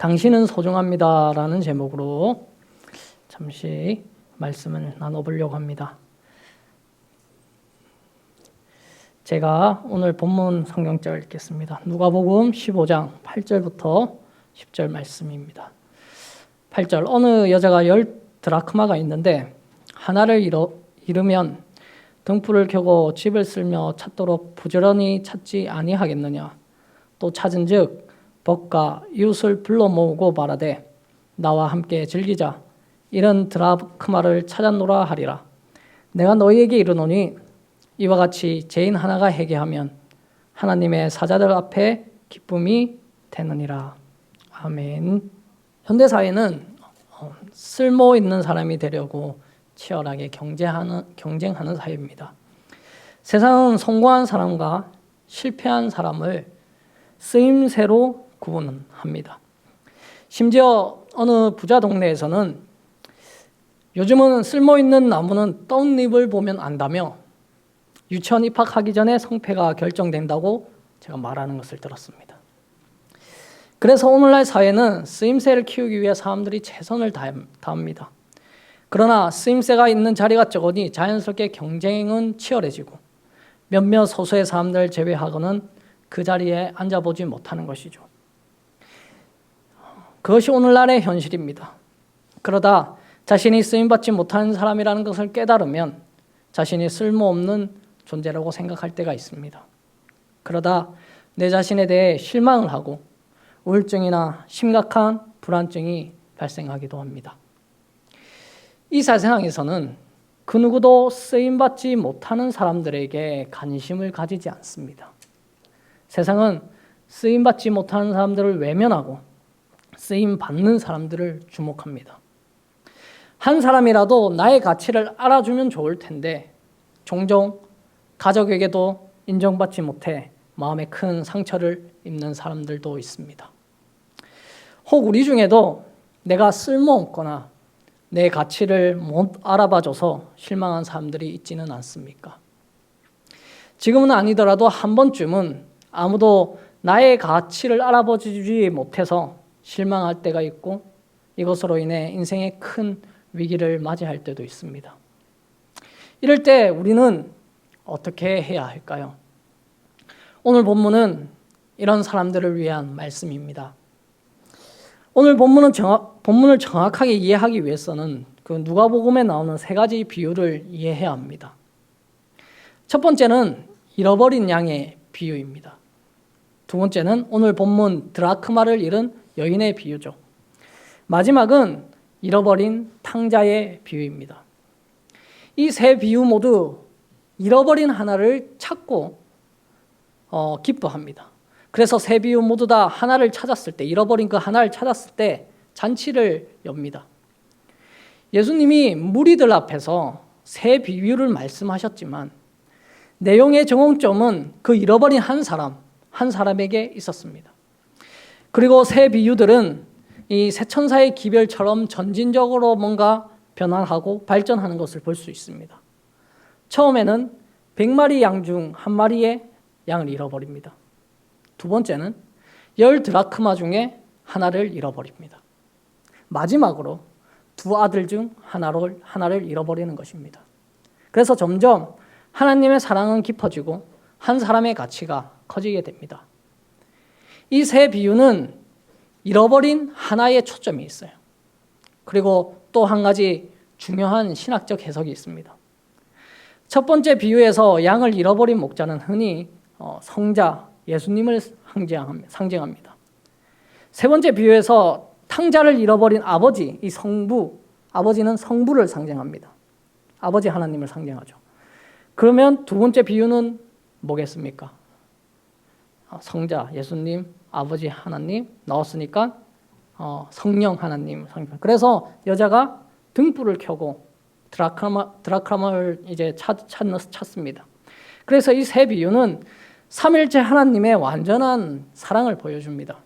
당신은 소중합니다라는 제목으로 잠시 말씀을 나눠보려고 합니다. 제가 오늘 본문 성경절 읽겠습니다. 누가복음 15장 8절부터 10절 말씀입니다. 8절 어느 여자가 열 드라크마가 있는데 하나를 잃어, 잃으면 등불을 켜고 집을 쓸며 찾도록 부지런히 찾지 아니하겠느냐 또 찾은즉 벗가 이웃을 불러 모으고 말하되 나와 함께 즐기자. 이런 드라크마를 찾았노라 하리라. 내가 너희에게 이르노니 이와 같이 죄인 하나가 회개하면 하나님의 사자들 앞에 기쁨이 되느니라. 아멘. 현대 사회는 어, 쓸모 있는 사람이 되려고 치열하게 경쟁하는, 경쟁하는 사회입니다. 세상은 성공한 사람과 실패한 사람을 쓰임새로 구분합니다. 심지어 어느 부자 동네에서는 요즘은 쓸모 있는 나무는 떡잎을 보면 안다며 유치원 입학하기 전에 성패가 결정된다고 제가 말하는 것을 들었습니다. 그래서 오늘날 사회는 쓰임새를 키우기 위해 사람들이 최선을 다합니다. 그러나 쓰임새가 있는 자리가 적으니 자연스럽게 경쟁은 치열해지고 몇몇 소수의 사람들 제외하고는 그 자리에 앉아보지 못하는 것이죠. 그것이 오늘날의 현실입니다. 그러다 자신이 쓰임받지 못하는 사람이라는 것을 깨달으면 자신이 쓸모없는 존재라고 생각할 때가 있습니다. 그러다 내 자신에 대해 실망을 하고 우울증이나 심각한 불안증이 발생하기도 합니다. 이 세상에서는 그 누구도 쓰임받지 못하는 사람들에게 관심을 가지지 않습니다. 세상은 쓰임받지 못하는 사람들을 외면하고 쓰임 받는 사람들을 주목합니다. 한 사람이라도 나의 가치를 알아주면 좋을 텐데 종종 가족에게도 인정받지 못해 마음에 큰 상처를 입는 사람들도 있습니다. 혹 우리 중에도 내가 쓸모없거나 내 가치를 못 알아봐줘서 실망한 사람들이 있지는 않습니까? 지금은 아니더라도 한 번쯤은 아무도 나의 가치를 알아보지 못해서 실망할 때가 있고 이것으로 인해 인생의 큰 위기를 맞이할 때도 있습니다. 이럴 때 우리는 어떻게 해야 할까요? 오늘 본문은 이런 사람들을 위한 말씀입니다. 오늘 본문은 정확, 본문을 정확하게 이해하기 위해서는 그 누가복음에 나오는 세 가지 비유를 이해해야 합니다. 첫 번째는 잃어버린 양의 비유입니다. 두 번째는 오늘 본문 드라크마를 잃은 여인의 비유죠. 마지막은 잃어버린 탕자의 비유입니다. 이 세 비유 모두 잃어버린 하나를 찾고 어, 기뻐합니다. 그래서 세 비유 모두 다 하나를 찾았을 때 잃어버린 그 하나를 찾았을 때 잔치를 엽니다. 예수님이 무리들 앞에서 세 비유를 말씀하셨지만 내용의 정홍점은 그 잃어버린 한 사람, 한 사람에게 있었습니다. 그리고 세 비유들은 이세 천사의 기별처럼 전진적으로 뭔가 변화하고 발전하는 것을 볼 수 있습니다. 처음에는 100마리 양 중 한 마리의 양을 잃어버립니다. 두 번째는 열 드라크마 중에 하나를 잃어버립니다. 마지막으로 두 아들 중 하나를, 하나를 잃어버리는 것입니다. 그래서 점점 하나님의 사랑은 깊어지고 한 사람의 가치가 커지게 됩니다. 이 세 비유는 잃어버린 하나의 초점이 있어요. 그리고 또 한 가지 중요한 신학적 해석이 있습니다. 첫 번째 비유에서 양을 잃어버린 목자는 흔히 어, 성자, 예수님을 상징합니다. 세 번째 비유에서 탕자를 잃어버린 아버지, 이 성부, 아버지는 성부를 상징합니다. 아버지 하나님을 상징하죠. 그러면 두 번째 비유는 뭐겠습니까? 어, 성자, 예수님, 아버지 하나님 나왔으니까 어, 성령 하나님 상징. 그래서 여자가 등불을 켜고 드라크마, 드라크마를 이제 찾, 찾, 찾습니다. 그래서 이 세 비유는 삼일째 하나님의 완전한 사랑을 보여줍니다.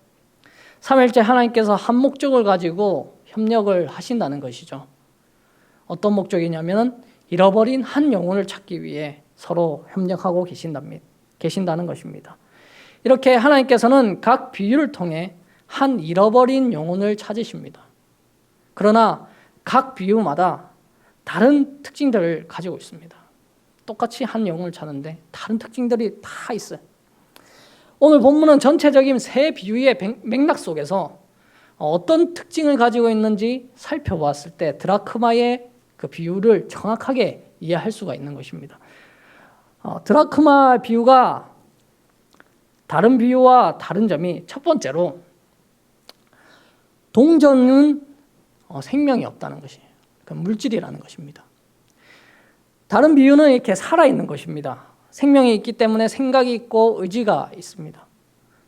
삼일째 하나님께서 한 목적을 가지고 협력을 하신다는 것이죠. 어떤 목적이냐면 잃어버린 한 영혼을 찾기 위해 서로 협력하고 계신다는 것입니다. 이렇게 하나님께서는 각 비유를 통해 한 잃어버린 영혼을 찾으십니다. 그러나 각 비유마다 다른 특징들을 가지고 있습니다. 똑같이 한 영혼을 찾는데 다른 특징들이 다 있어요. 오늘 본문은 전체적인 세 비유의 맥락 속에서 어떤 특징을 가지고 있는지 살펴보았을 때 드라크마의 그 비유를 정확하게 이해할 수가 있는 것입니다. 어, 드라크마 비유가 다른 비유와 다른 점이 첫 번째로 동전은 어, 생명이 없다는 것이 그 물질이라는 것입니다. 다른 비유는 이렇게 살아있는 것입니다. 생명이 있기 때문에 생각이 있고 의지가 있습니다.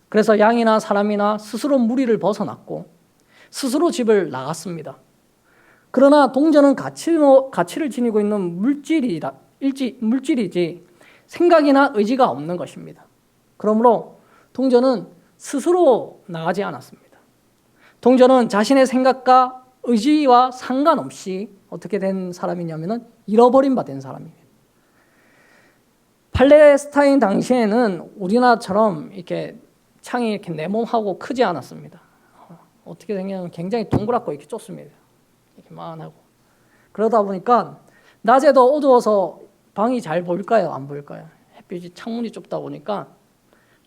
그래서 양이나 사람이나 스스로 무리를 벗어났고 스스로 집을 나갔습니다. 그러나 동전은 가치, 가치를 지니고 있는 물질이다, 일지, 물질이지 생각이나 의지가 없는 것입니다. 그러므로 동전은 스스로 나가지 않았습니다. 동전은 자신의 생각과 의지와 상관없이 어떻게 된 사람이냐면은 잃어버린 바 된 사람입니다. 팔레스타인 당시에는 우리나라처럼 이렇게 창이 이렇게 네모하고 크지 않았습니다. 어떻게 생냐면 굉장히 동그랗고 이렇게 좁습니다. 이렇게 만 하고 그러다 보니까 낮에도 어두워서 방이 잘 보일까요? 안 보일까요? 햇빛이 창문이 좁다 보니까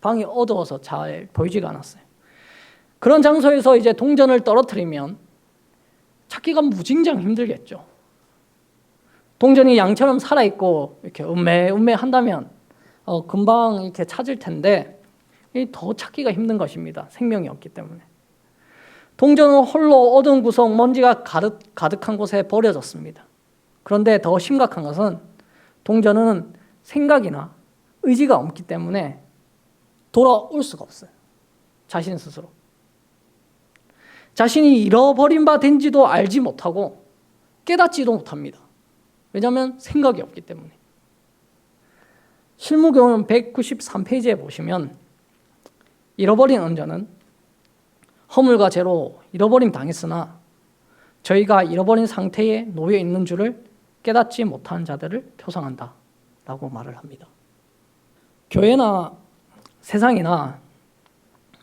방이 어두워서 잘 보이지가 않았어요. 그런 장소에서 이제 동전을 떨어뜨리면 찾기가 무진장 힘들겠죠. 동전이 양처럼 살아있고 이렇게 음매음매 한다면 어, 금방 이렇게 찾을 텐데 더 찾기가 힘든 것입니다. 생명이 없기 때문에. 동전은 홀로 어두운 구석 먼지가 가득, 가득한 곳에 버려졌습니다. 그런데 더 심각한 것은 동전은 생각이나 의지가 없기 때문에 돌아올 수가 없어요. 자신 스스로. 자신이 잃어버린 바 된지도 알지 못하고 깨닫지도 못합니다. 왜냐하면 생각이 없기 때문에. 실무경은 193페이지에 보시면 잃어버린 은전은 허물과 죄로 잃어버림 당했으나 저희가 잃어버린 상태에 놓여 있는 줄을 깨닫지 못한 자들을 표상한다. 라고 말을 합니다. 교회나 세상이나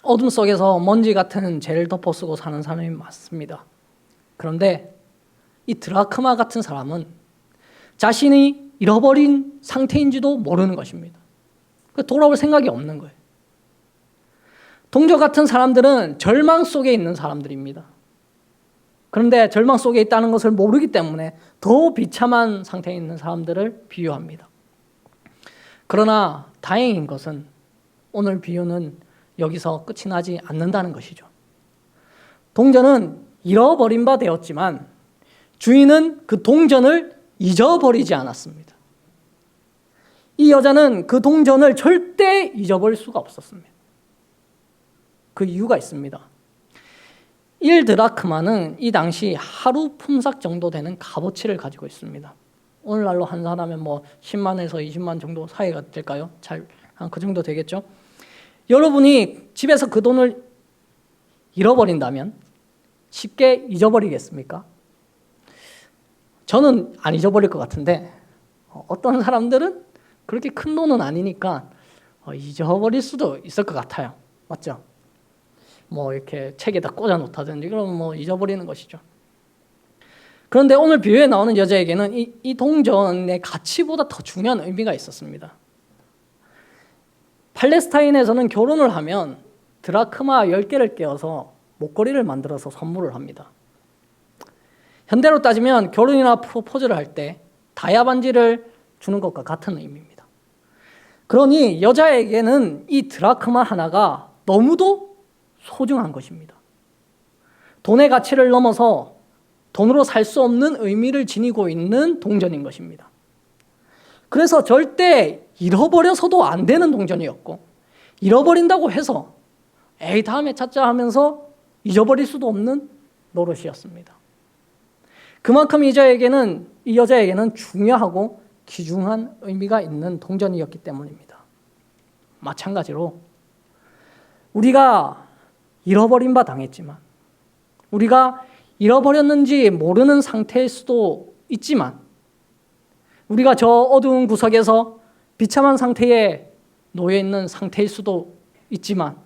어둠 속에서 먼지 같은 죄를 덮어 쓰고 사는 사람이 많습니다. 그런데 이 드라크마 같은 사람은 자신이 잃어버린 상태인지도 모르는 것입니다. 그 돌아올 생각이 없는 거예요. 동조 같은 사람들은 절망 속에 있는 사람들입니다. 그런데 절망 속에 있다는 것을 모르기 때문에 더 비참한 상태에 있는 사람들을 비유합니다. 그러나 다행인 것은 오늘 비유는 여기서 끝이 나지 않는다는 것이죠. 동전은 잃어버린 바 되었지만 주인은 그 동전을 잊어버리지 않았습니다. 이 여자는 그 동전을 절대 잊어버릴 수가 없었습니다. 그 이유가 있습니다. 1드라크마는 이 당시 하루 품삯 정도 되는 값어치를 가지고 있습니다. 오늘날로 환산하면 뭐 10만에서 20만 정도 사이가 될까요? 잘 한 그 정도 되겠죠? 여러분이 집에서 그 돈을 잃어버린다면 쉽게 잊어버리겠습니까? 저는 안 잊어버릴 것 같은데 어떤 사람들은 그렇게 큰 돈은 아니니까 어, 잊어버릴 수도 있을 것 같아요. 맞죠? 뭐 이렇게 책에다 꽂아 놓다든지 그러면 뭐 잊어버리는 것이죠. 그런데 오늘 비유에 나오는 여자에게는 이, 이 동전의 가치보다 더 중요한 의미가 있었습니다. 팔레스타인에서는 결혼을 하면 드라크마 10개를 깨어서 목걸이를 만들어서 선물을 합니다. 현대로 따지면 결혼이나 프로포즈를 할 때 다이아 반지를 주는 것과 같은 의미입니다. 그러니 여자에게는 이 드라크마 하나가 너무도 소중한 것입니다. 돈의 가치를 넘어서 돈으로 살 수 없는 의미를 지니고 있는 동전인 것입니다. 그래서 절대 잃어버려서도 안 되는 동전이었고, 잃어버린다고 해서 에이, 다음에 찾자 하면서 잊어버릴 수도 없는 노릇이었습니다. 그만큼 이 여자에게는, 이 여자에게는 중요하고 귀중한 의미가 있는 동전이었기 때문입니다. 마찬가지로 우리가 잃어버린 바 당했지만, 우리가 잃어버렸는지 모르는 상태일 수도 있지만, 우리가 저 어두운 구석에서 비참한 상태에 놓여 있는 상태일 수도 있지만,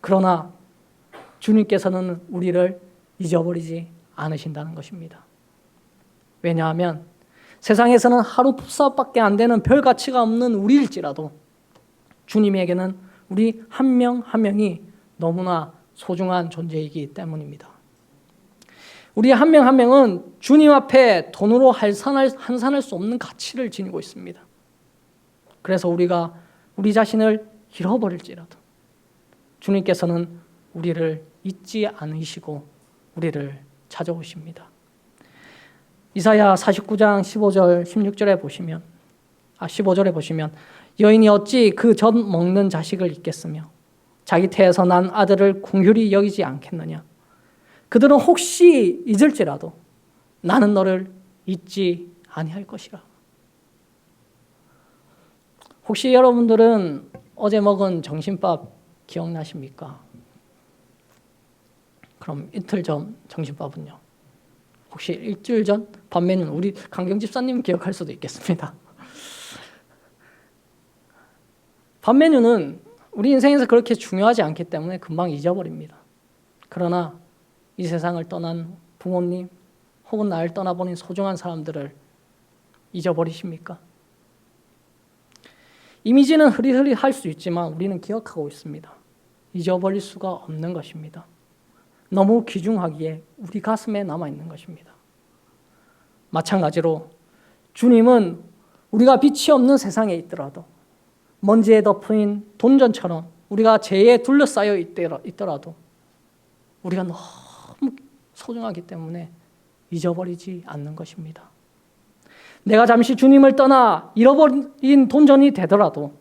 그러나 주님께서는 우리를 잊어버리지 않으신다는 것입니다. 왜냐하면 세상에서는 하루 풋사밖에 안 되는 별 가치가 없는 우리일지라도 주님에게는 우리 한 명한 명이 너무나 소중한 존재이기 때문입니다. 우리 한 명 한 명은 주님 앞에 돈으로 한산할 수 없는 가치를 지니고 있습니다. 그래서 우리가 우리 자신을 잃어버릴지라도 주님께서는 우리를 잊지 않으시고 우리를 찾아오십니다. 이사야 49장 15절 16절에 보시면 아 15절에 보시면 여인이 어찌 그 젖 먹는 자식을 잊겠으며 자기 태에서 난 아들을 궁휼히 여기지 않겠느냐 그들은 혹시 잊을지라도 나는 너를 잊지 아니할 것이라 혹시 여러분들은 어제 먹은 점심밥 기억나십니까? 그럼 이틀 전 점심밥은요? 혹시 일주일 전 반면은 우리 강경 집사님 기억할 수도 있겠습니다. 반 메뉴는 우리 인생에서 그렇게 중요하지 않기 때문에 금방 잊어버립니다. 그러나 이 세상을 떠난 부모님 혹은 나를 떠나보낸 소중한 사람들을 잊어버리십니까? 이미지는 흐릿흐릿할 수 있지만 우리는 기억하고 있습니다. 잊어버릴 수가 없는 것입니다. 너무 귀중하기에 우리 가슴에 남아 있는 것입니다. 마찬가지로 주님은 우리가 빛이 없는 세상에 있더라도 먼지에 덮인 돈전처럼 우리가 죄에 둘러싸여 있더라도 우리가 너무 소중하기 때문에 잊어버리지 않는 것입니다. 내가 잠시 주님을 떠나 잃어버린 돈전이 되더라도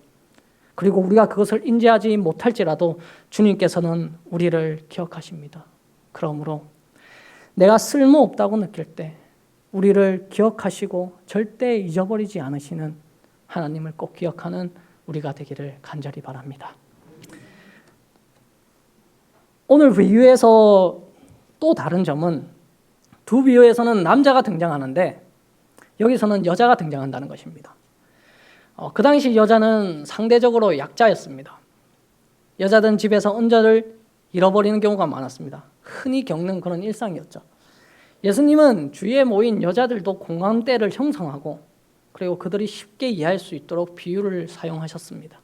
그리고 우리가 그것을 인지하지 못할지라도 주님께서는 우리를 기억하십니다. 그러므로 내가 쓸모없다고 느낄 때 우리를 기억하시고 절대 잊어버리지 않으시는 하나님을 꼭 기억하는 우리가 되기를 간절히 바랍니다. 오늘 비유에서 또 다른 점은 두 비유에서는 남자가 등장하는데 여기서는 여자가 등장한다는 것입니다. 어, 그 당시 여자는 상대적으로 약자였습니다. 여자든 집에서 은자를 잃어버리는 경우가 많았습니다. 흔히 겪는 그런 일상이었죠. 예수님은 주위에 모인 여자들도 공감대를 형성하고 그리고 그들이 쉽게 이해할 수 있도록 비유를 사용하셨습니다.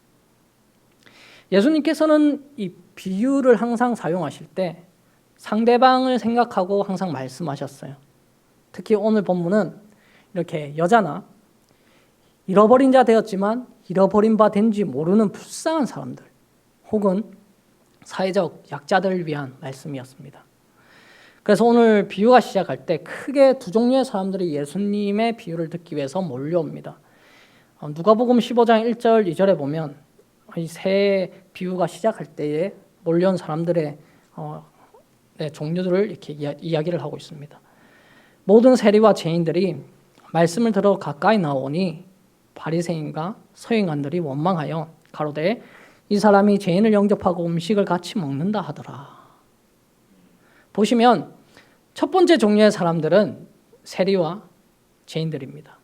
예수님께서는 이 비유를 항상 사용하실 때 상대방을 생각하고 항상 말씀하셨어요. 특히 오늘 본문은 이렇게 여자나 잃어버린 자 되었지만 잃어버린 바 된지 모르는 불쌍한 사람들 혹은 사회적 약자들을 위한 말씀이었습니다. 그래서 오늘 비유가 시작할 때 크게 두 종류의 사람들이 예수님의 비유를 듣기 위해서 몰려옵니다. 어, 누가복음 15장 1절 2절에 보면 이세 비유가 시작할 때에 몰려온 사람들의 어, 네, 종류들을 이렇게 이야기를 하고 있습니다. 모든 세리와 죄인들이 말씀을 들어 가까이 나오니 바리새인과 서인관들이 원망하여 가로되 이 사람이 죄인을 영접하고 음식을 같이 먹는다 하더라. 보시면 첫 번째 종류의 사람들은 세리와 죄인들입니다.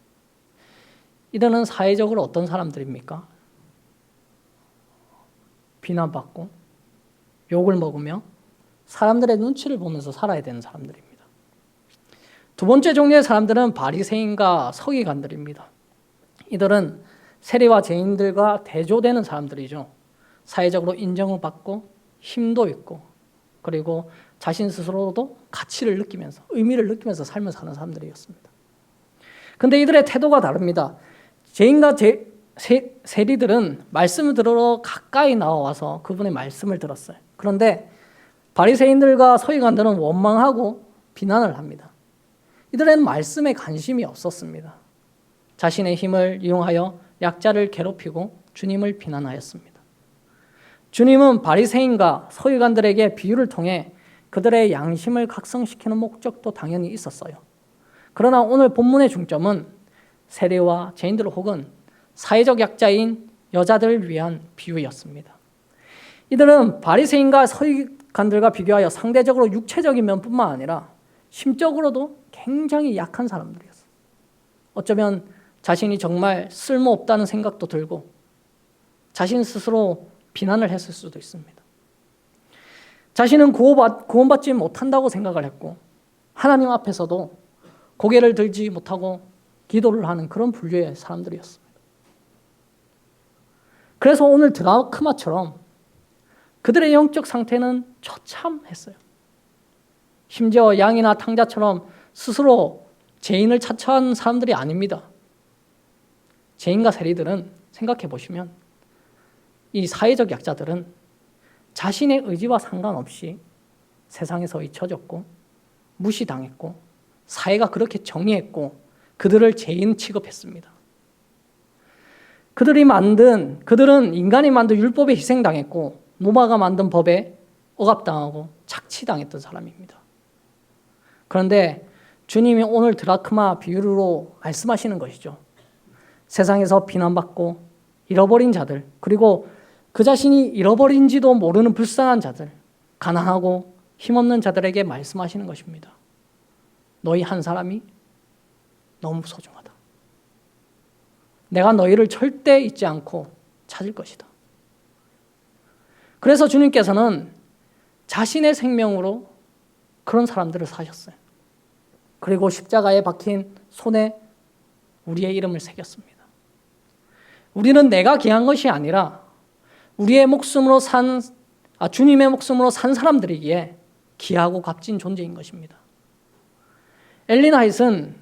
이들은 사회적으로 어떤 사람들입니까? 비난받고 욕을 먹으며 사람들의 눈치를 보면서 살아야 되는 사람들입니다. 두 번째 종류의 사람들은 바리새인과 서기관들입니다. 이들은 세리와 죄인들과 대조되는 사람들이죠. 사회적으로 인정을 받고 힘도 있고 그리고 자신 스스로도 가치를 느끼면서 의미를 느끼면서 삶을 사는 사람들이었습니다. 근데 이들의 태도가 다릅니다. 죄인과 제, 세, 세리들은 말씀을 들으러 가까이 나와서 그분의 말씀을 들었어요. 그런데 바리새인들과 서기관들은 원망하고 비난을 합니다. 이들은 말씀에 관심이 없었습니다. 자신의 힘을 이용하여 약자를 괴롭히고 주님을 비난하였습니다. 주님은 바리새인과 서기관들에게 비유를 통해 그들의 양심을 각성시키는 목적도 당연히 있었어요. 그러나 오늘 본문의 중점은 세례와 죄인들 혹은 사회적 약자인 여자들을 위한 비유였습니다. 이들은 바리새인과 서기관들과 비교하여 상대적으로 육체적인 면뿐만 아니라 심적으로도 굉장히 약한 사람들이었어요. 어쩌면 자신이 정말 쓸모없다는 생각도 들고 자신 스스로 비난을 했을 수도 있습니다. 자신은 구원받, 구원받지 못한다고 생각을 했고 하나님 앞에서도 고개를 들지 못하고 기도를 하는 그런 분류의 사람들이었습니다. 그래서 오늘 드라크마처럼 그들의 영적 상태는 처참했어요. 심지어 양이나 탕자처럼 스스로 죄인을 차처한 사람들이 아닙니다. 죄인과 세리들은 생각해 보시면 이 사회적 약자들은 자신의 의지와 상관없이 세상에서 잊혀졌고 무시당했고 사회가 그렇게 정의했고 그들을 죄인 취급했습니다. 그들이 만든 그들은 인간이 만든 율법에 희생당했고 노마가 만든 법에 억압당하고 착취당했던 사람입니다. 그런데 주님이 오늘 드라크마 비유로 말씀하시는 것이죠. 세상에서 비난받고 잃어버린 자들, 그리고 그 자신이 잃어버린지도 모르는 불쌍한 자들, 가난하고 힘없는 자들에게 말씀하시는 것입니다. 너희 한 사람이 너무 소중하다. 내가 너희를 절대 잊지 않고 찾을 것이다. 그래서 주님께서는 자신의 생명으로 그런 사람들을 사셨어요. 그리고 십자가에 박힌 손에 우리의 이름을 새겼습니다. 우리는 내가 귀한 것이 아니라 우리의 목숨으로 산, 아, 주님의 목숨으로 산 사람들이기에 귀하고 값진 존재인 것입니다. 엘린 하이트는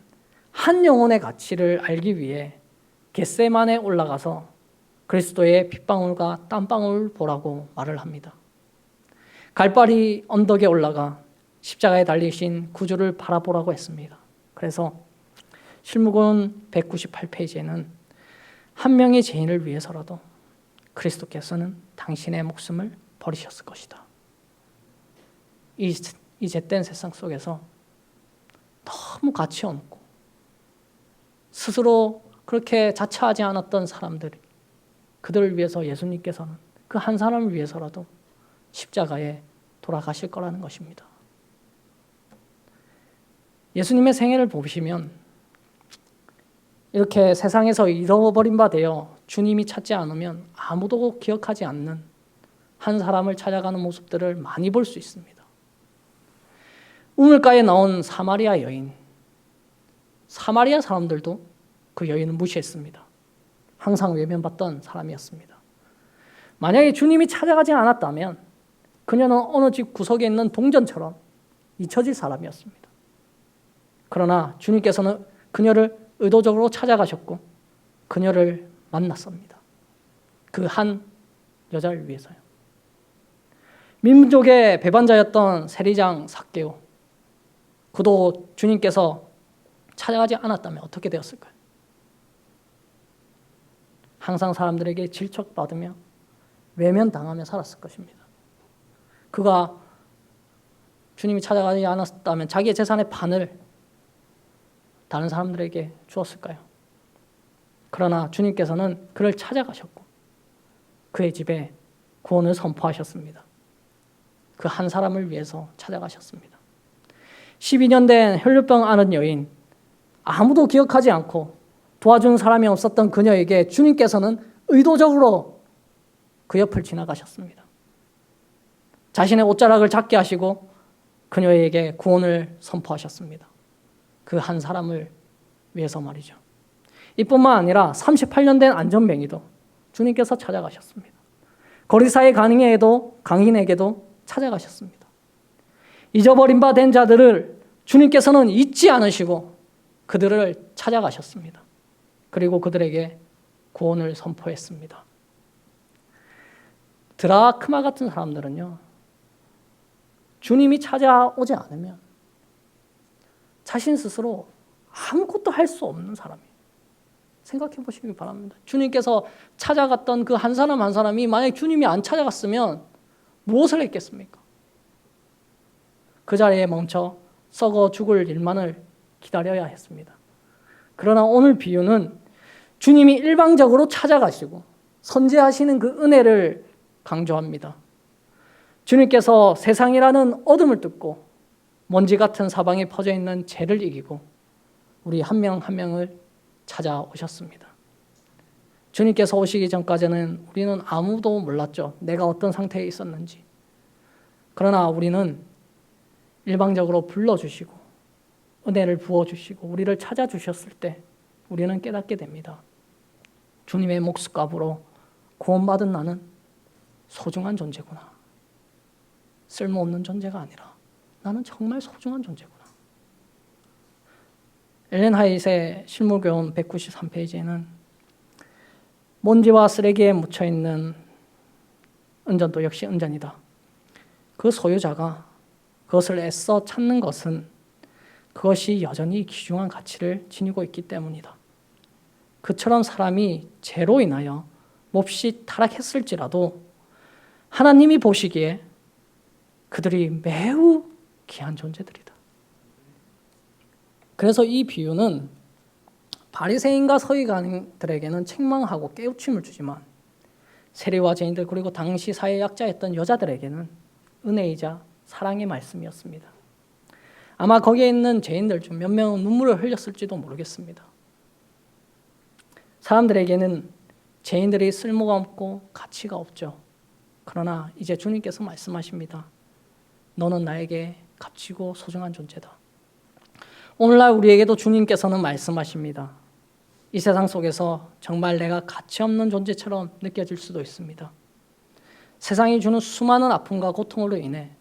한 영혼의 가치를 알기 위해 겟세만에 올라가서 그리스도의 빗방울과 땀방울 보라고 말을 합니다. 갈바리 언덕에 올라가 십자가에 달리신 구주를 바라보라고 했습니다. 그래서 실무군 198페이지에는 한 명의 죄인을 위해서라도 그리스도께서는 당신의 목숨을 버리셨을 것이다. 이, 이 잿된 세상 속에서 너무 가치 없고 스스로 그렇게 자처하지 않았던 사람들이 그들을 위해서 예수님께서는 그 한 사람을 위해서라도 십자가에 돌아가실 거라는 것입니다. 예수님의 생애를 보시면 이렇게 세상에서 잃어버린 바 되어 주님이 찾지 않으면 아무도 기억하지 않는 한 사람을 찾아가는 모습들을 많이 볼 수 있습니다. 우물가에 나온 사마리아 여인. 사마리아 사람들도 그 여인을 무시했습니다. 항상 외면받던 사람이었습니다. 만약에 주님이 찾아가지 않았다면 그녀는 어느 집 구석에 있는 동전처럼 잊혀질 사람이었습니다. 그러나 주님께서는 그녀를 의도적으로 찾아가셨고 그녀를 만났습니다. 그 한 여자를 위해서요. 민족의 배반자였던 세리장 삭개오. 그도 주님께서 찾아가지 않았다면 어떻게 되었을까요? 항상 사람들에게 질척받으며 외면당하며 살았을 것입니다. 그가 주님이 찾아가지 않았다면 자기의 재산의 반을 다른 사람들에게 주었을까요? 그러나 주님께서는 그를 찾아가셨고 그의 집에 구원을 선포하셨습니다. 그 한 사람을 위해서 찾아가셨습니다. 12년 된 혈류병 앓은 여인, 아무도 기억하지 않고 도와준 사람이 없었던 그녀에게 주님께서는 의도적으로 그 옆을 지나가셨습니다. 자신의 옷자락을 잡게 하시고 그녀에게 구원을 선포하셨습니다. 그 한 사람을 위해서 말이죠. 이뿐만 아니라 38년 된 안전뱅이도 주님께서 찾아가셨습니다. 거리사의 강인에게도 강인에게도 찾아가셨습니다. 잊어버린 바 된 자들을 주님께서는 잊지 않으시고 그들을 찾아가셨습니다. 그리고 그들에게 구원을 선포했습니다. 드라크마 같은 사람들은요, 주님이 찾아오지 않으면 자신 스스로 아무것도 할 수 없는 사람이에요. 생각해 보시기 바랍니다. 주님께서 찾아갔던 그 한 사람 한 사람이 만약 주님이 안 찾아갔으면 무엇을 했겠습니까? 그 자리에 멈춰 썩어 죽을 일만을 기다려야 했습니다. 그러나 오늘 비유는 주님이 일방적으로 찾아가시고 선제하시는 그 은혜를 강조합니다. 주님께서 세상이라는 어둠을 뚫고 먼지 같은 사방에 퍼져 있는 죄를 이기고 우리 한 명한 한 명을 찾아오셨습니다. 주님께서 오시기 전까지는 우리는 아무도 몰랐죠. 내가 어떤 상태에 있었는지. 그러나 우리는 일방적으로 불러주시고 은혜를 부어주시고 우리를 찾아주셨을 때 우리는 깨닫게 됩니다. 주님의 목숨값으로 구원받은 나는 소중한 존재구나. 쓸모없는 존재가 아니라 나는 정말 소중한 존재구나. 엘렌 하이트의 실물교훈 193페이지에는 먼지와 쓰레기에 묻혀 있는 은전도 역시 은전이다. 그 소유자가 그것을 애써 찾는 것은 그것이 여전히 귀중한 가치를 지니고 있기 때문이다. 그처럼 사람이 죄로 인하여 몹시 타락했을지라도 하나님이 보시기에 그들이 매우 귀한 존재들이다. 그래서 이 비유는 바리새인과 서기관들에게는 책망하고 깨우침을 주지만 세리와 죄인들 그리고 당시 사회 약자였던 여자들에게는 은혜이자 사랑의 말씀이었습니다. 아마 거기에 있는 죄인들 중 몇 명은 눈물을 흘렸을지도 모르겠습니다. 사람들에게는 죄인들이 쓸모가 없고 가치가 없죠. 그러나 이제 주님께서 말씀하십니다. 너는 나에게 값지고 소중한 존재다. 오늘날 우리에게도 주님께서는 말씀하십니다. 이 세상 속에서 정말 내가 가치 없는 존재처럼 느껴질 수도 있습니다. 세상이 주는 수많은 아픔과 고통으로 인해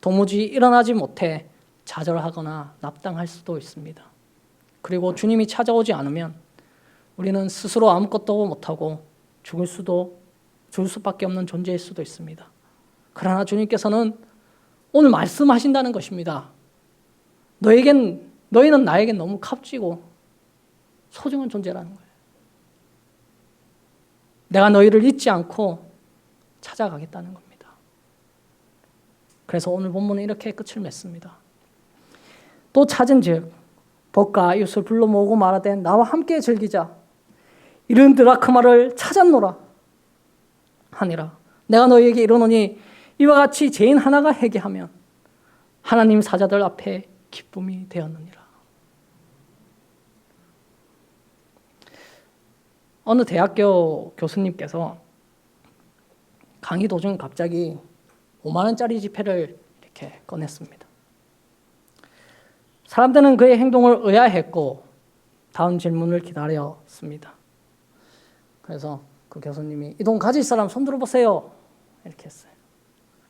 도무지 일어나지 못해 좌절하거나 납당할 수도 있습니다. 그리고 주님이 찾아오지 않으면 우리는 스스로 아무것도 못하고 죽을 수도 죽을 수밖에 없는 존재일 수도 있습니다. 그러나 주님께서는 오늘 말씀하신다는 것입니다. 너에겐 너희는 나에겐 너무 값지고 소중한 존재라는 거예요. 내가 너희를 잊지 않고 찾아가겠다는 겁니다. 그래서 오늘 본문은 이렇게 끝을 맺습니다. 또 찾은 즉 벗과 이웃을 불러 모으고 말하되 나와 함께 즐기자. 이른 드라크마를 찾았노라 하니라. 내가 너희에게 이르노니 이와 같이 죄인 하나가 회개하면 하나님 사자들 앞에 기쁨이 되었느니라. 어느 대학교 교수님께서 강의 도중 갑자기 5만 원짜리 지폐를 이렇게 꺼냈습니다. 사람들은 그의 행동을 의아했고 다음 질문을 기다렸습니다. 그래서 그 교수님이 이 돈 가질 사람 손 들어보세요. 이렇게 했어요.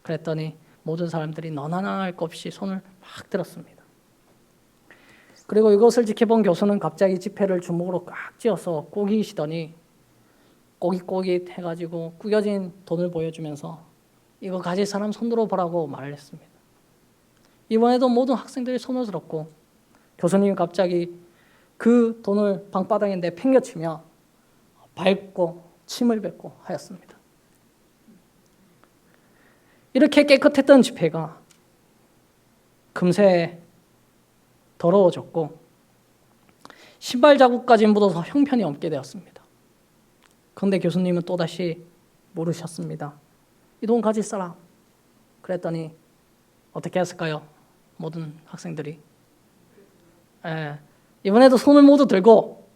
그랬더니 모든 사람들이 너나나 할 것 없이 손을 막 들었습니다. 그리고 이것을 지켜본 교수는 갑자기 지폐를 주먹으로 꽉 쥐어서 꾸기시더니 꼬깃꼬깃 해가지고 구겨진 돈을 보여주면서 이거 가질 사람 손 들어 보라고 말을 했습니다. 이번에도 모든 학생들이 손을 들었고 교수님이 갑자기 그 돈을 방바닥에 내 팽겨치며 밟고 침을 뱉고 하였습니다. 이렇게 깨끗했던 지폐가 금세 더러워졌고 신발 자국까지 묻어서 형편이 없게 되었습니다. 그런데 교수님은 또다시 물으셨습니다. 이 돈 가질 사람? 그랬더니 어떻게 했을까요? 모든 학생들이 예, 이번에도 손을 모두 들고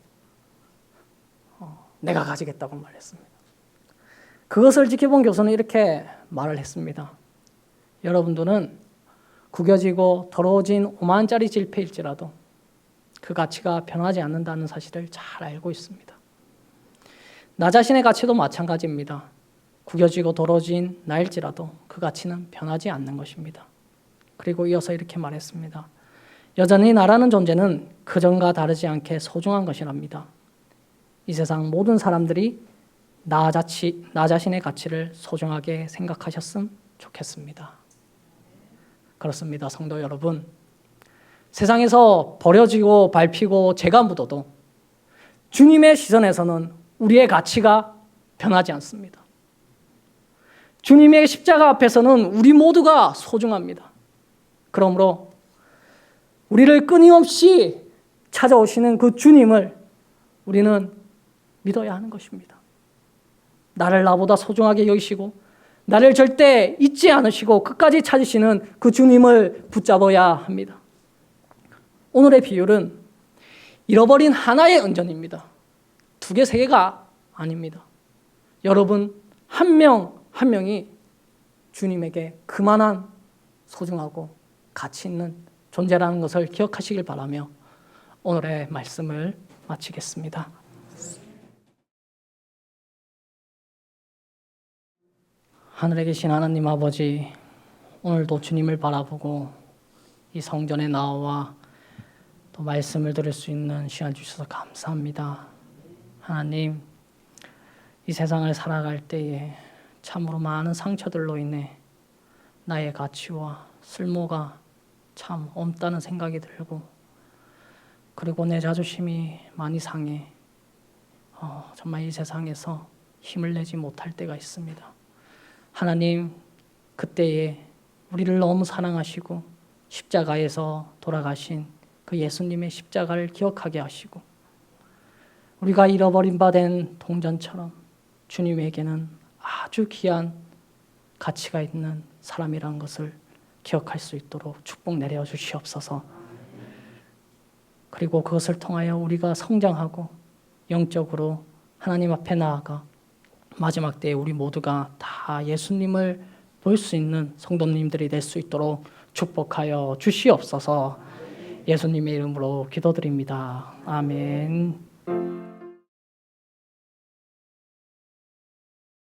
어, 내가 가지겠다고 말했습니다. 그것을 지켜본 교수는 이렇게 말을 했습니다. 여러분들은 구겨지고 더러워진 5만짜리 질패일지라도 그 가치가 변하지 않는다는 사실을 잘 알고 있습니다. 나 자신의 가치도 마찬가지입니다. 구겨지고 더러워진 나일지라도 그 가치는 변하지 않는 것입니다. 그리고 이어서 이렇게 말했습니다. 여전히 나라는 존재는 그전과 다르지 않게 소중한 것이랍니다. 이 세상 모든 사람들이 나, 자치, 나 자신의 가치를 소중하게 생각하셨음 좋겠습니다. 그렇습니다, 성도 여러분. 세상에서 버려지고 밟히고 죄가 묻어도 주님의 시선에서는 우리의 가치가 변하지 않습니다. 주님의 십자가 앞에서는 우리 모두가 소중합니다. 그러므로 우리를 끊임없이 찾아오시는 그 주님을 우리는 믿어야 하는 것입니다. 나를 나보다 소중하게 여기시고 나를 절대 잊지 않으시고 끝까지 찾으시는 그 주님을 붙잡아야 합니다. 오늘의 비율은 잃어버린 하나의 은전입니다. 두 개, 세 개가 아닙니다. 여러분 한 명 한 명이 주님에게 그만한 소중하고 가치 있는 존재라는 것을 기억하시길 바라며 오늘의 말씀을 마치겠습니다. 하늘에 계신 하나님 아버지, 오늘도 주님을 바라보고 이 성전에 나와 또 말씀을 들을 수 있는 시간 주셔서 감사합니다. 하나님, 이 세상을 살아갈 때에 참으로 많은 상처들로 인해 나의 가치와 쓸모가 참 없다는 생각이 들고 그리고 내 자존심이 많이 상해 어, 정말 이 세상에서 힘을 내지 못할 때가 있습니다. 하나님 그때에 우리를 너무 사랑하시고 십자가에서 돌아가신 그 예수님의 십자가를 기억하게 하시고 우리가 잃어버린 바 된 동전처럼 주님에게는 아주 귀한 가치가 있는 사람이라는 것을 기억할 수 있도록 축복 내려 주시옵소서. 그리고 그것을 통하여 우리가 성장하고 영적으로 하나님 앞에 나아가 마지막 때에 우리 모두가 다 예수님을 볼 수 있는 성도님들이 될 수 있도록 축복하여 주시옵소서. 예수님의 이름으로 기도드립니다. 아멘.